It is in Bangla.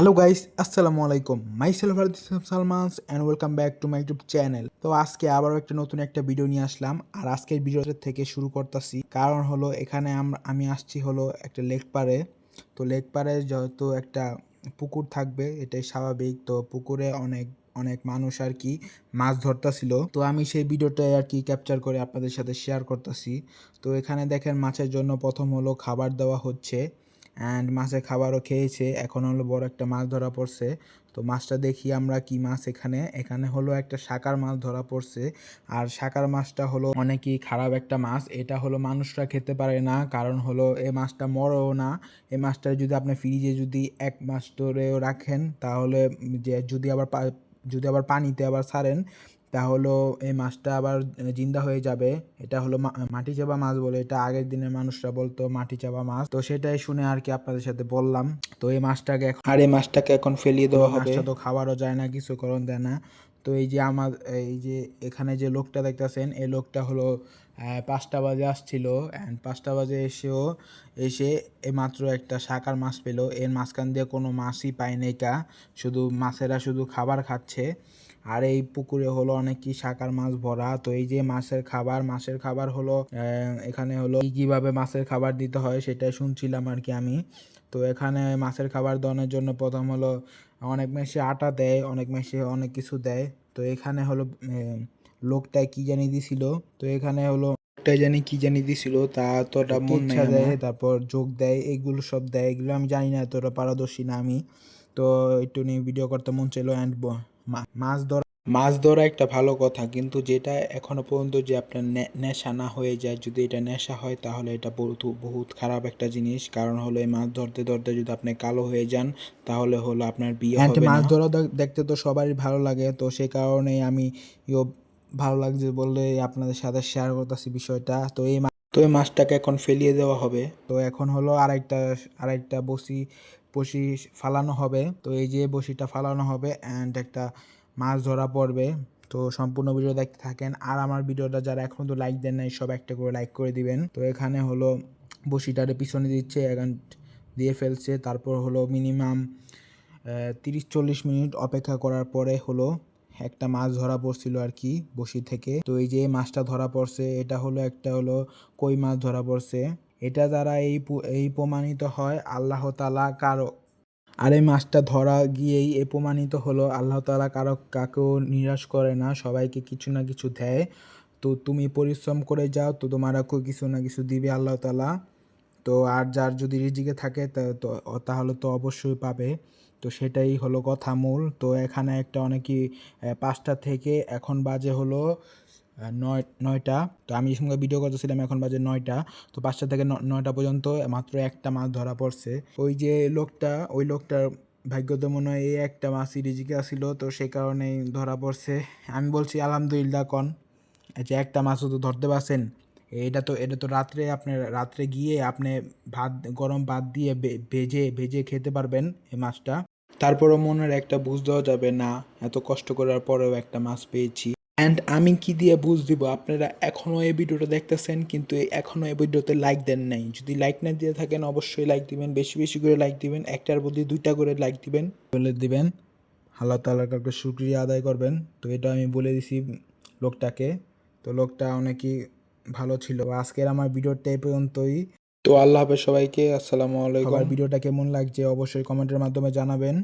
হ্যালো গাইস আসসালামু আলাইকুম myself সালমানস and welcome back to my YouTube channel তো আজকে আবারও একটা নতুন একটা ভিডিও নিয়ে আসলাম। আর আজকের ভিডিওটা থেকে শুরু করতেছি। কারণ হলো এখানে আম- আসছি হলো একটা লেক পারে তো লেক পারে যেহেতু একটা পুকুর থাকবে, এটাই স্বাভাবিক। তো পুকুরে অনেক অনেক মানুষ আর কি মাছ ধরতেছিল। তো আমি সেই ভিডিওটা আর কি ক্যাপচার করে আপনাদের সাথে শেয়ার করতেছি। তো এখানে দেখেন মাছের জন্য প্রথম হলো খাবার দেওয়া হচ্ছে। অ্যান্ড মাছের খাবারও খেয়েছে। এখন হলো বড় একটা মাছ ধরা পড়ছে। তো মাছটা দেখি আমরা কি মাছ এখানে। এখানে হলো একটা শাকার মাছ ধরা পড়ছে। আর শাকার মাছটা হলো অনেকই খারাপ একটা মাছ। এটা হলো মানুষরা খেতে পারে না। কারণ হলো এই মাছটা মরেও না। এই মাছটা যদি আপনি ফ্রিজে যদি এক মাস ধরেও রাখেন, তাহলে যে যদি আবার যদি আবার পানিতে আবার ছাড়েন তাহলে এই মাছটা আবার জিন্দা হয়ে যাবে। এটা হলো মাটি চাপা মাছ বলে এটা আগের দিনের মানুষরা বলতো মাটি চাপা মাছ। তো সেটাই শুনে আর কি আপনাদের সাথে বললাম। তো এই মাছটাকে এখন আর এই মাছটাকে এখন ফেলিয়ে দেওয়া হবে। তো খাবারও যায় না কিছু করণ দেয় না। তো এই যে আমার এই যে এখানে যে লোকটা দেখতেছেন এই লোকটা হলো পাঁচটা বাজে আসছিল। অ্যান্ড পাঁচটা বাজে এসেও এসে এই মাত্র একটা শাকার মাছ পেল। এর মাঝখান দিয়ে কোনো মাছই পায় নাই কা। শুধু মাছেরা শুধু খাবার খাচ্ছে। আর এই পুকুরে হলো অনেক কি শাকার মাছ ভরা। তো এই যে মাছের খাবার মাছের খাবার হলো এখানে হলো কি কীভাবে মাছের খাবার দিতে হয় সেটাই শুনছিলাম আর কি আমি। তো এখানে মাছের খাবার দেওয়ানোর জন্য প্রথম হলো অনেক মেশে আটা দেয় অনেক মেশে অনেক কিছু দেয়। তো এখানে হলো আহ, লোকটায় কি জানি দিছিল। তো এখানে হলো লোকটাই জানি কি জানি দিছিল তা তোটা ইচ্ছা দেয়। তারপর যোগ দেয় এগুলো সব দেয়। এগুলো আমি জানি না তোরা পারদর্শী না আমি। তো একটু নিয়ে ভিডিও করতে মন চাইলো অ্যান্ড মাছ ধরা মাছ ধরা একটা ভালো কথা কিন্তু যেটা এখনও পর্যন্ত যে আপনার নেশা না হয়ে যায় যদি এটা নেশা হয় তাহলে এটা বহুত বহুত খারাপ একটা জিনিস। কারণ হলো এই মাছ ধরতে ধরতে যদি আপনি কালো হয়ে যান তাহলে হলো আপনার বিয়ে হবে মাছ ধরা দেখতে তো সবারই ভালো লাগে তো সেই কারণে আমি ভালো লাগছে বললে আপনাদের সাথে শেয়ার করতেছি বিষয়টা। তো এই তো এই মাছটাকে এখন ফেলিয়ে দেওয়া হবে। তো এখন হলো আরেকটা আরেকটা বসি বসি ফালানো হবে। তো এই যে বসিটা ফালানো হবে অ্যান্ড একটা মাছ ধরা পড়বে। তো সম্পূর্ণ ভিডিও দেখতে থাকেন। আর আমার ভিডিওটা যারা এখন তো লাইক দেন নাই, সব একটা করে লাইক করে দিবেন। তো এখানে হলো বসিটারে পিছনে দিচ্ছে এখন দিয়ে ফেলছে। তারপর হলো মিনিমাম তিরিশ চল্লিশ মিনিট অপেক্ষা করার পরে হলো একটা মাছ ধরা পড়ছিল আর কি বসি থেকে। তো এই যে মাছটা ধরা পড়ছে, এটা হলো একটা হলো কই মাছ ধরা পড়ছে। এটা দ্বারা এই এই প্রমাণিত হয় আল্লাহ তালা কারও। আর এই মাছটা ধরা গিয়েই এ প্রমাণিত হলো আল্লাহ তালা কারও কাকেও নিরাশ করে না, সবাইকে কিছু না কিছু দেয়। তো তুমি পরিশ্রম করে যাও, তো তোমারও কিছু না কিছু দিবে আল্লাহ তালা তো আর যার যদি রিজিকে থাকে তাহলে তো অবশ্যই পাবে। তো সেটাই হলো কথা মূল। তো এখানে একটা অনেকই পাঁচটা থেকে এখন বাজে হলো নয় নয়টা। তো আমি সঙ্গে ভিডিও করতেছিলাম, এখন বাজে নয়টা। তো পাঁচটা থেকে নয়টা পর্যন্ত মাত্র একটা মাছ ধরা পড়ছে। ওই যে লোকটা, ওই লোকটার ভাগ্যতে মনে হয় এই একটা মাছই রিজিকে আসিল তো সেই কারণেই ধরা পড়ছে। আমি বলছি, আলহামদুলিল্লাহ, কন। যে একটা মাছও তো ধরতে পারছেন। এটা তো এটা তো রাত্রে আপনি রাত্রে গিয়ে আপনি ভাত, গরম ভাত দিয়ে ভেজে ভেজে খেতে পারবেন এই মাছটা। তারপরও মনের একটা বুঝ দেওয়া যাবে না। এত কষ্ট করার পরেও একটা মাছ পেয়েছি। অ্যান্ড আমি কি দিয়ে বুঝ দিব? আপনারা এখনও এই ভিডিওটা দেখতেছেন, কিন্তু এখনও এই ভিডিওতে লাইক দেন নাই। যদি লাইক না দিয়ে থাকেন, অবশ্যই লাইক দিবেন, বেশি বেশি করে লাইক দিবেন, একটার বদলে দুইটা করে লাইক দিবেন। বলে দিবেন, আল্লাহ তালার কাছে শুক্রিয়া আদায় করবেন। তো এটা আমি বলে দিছি লোকটাকে। তো লোকটা অনেকই ভালো ছিল। আজকের আমার ভিডিওটা এই পর্যন্তই। তো আল্লাহ হাফেজ সবাইকে, আসসালামু আলাইকুম। ভিডিওটা কেমন লাগছে অবশ্যই কমেন্টের মাধ্যমে জানাবেন।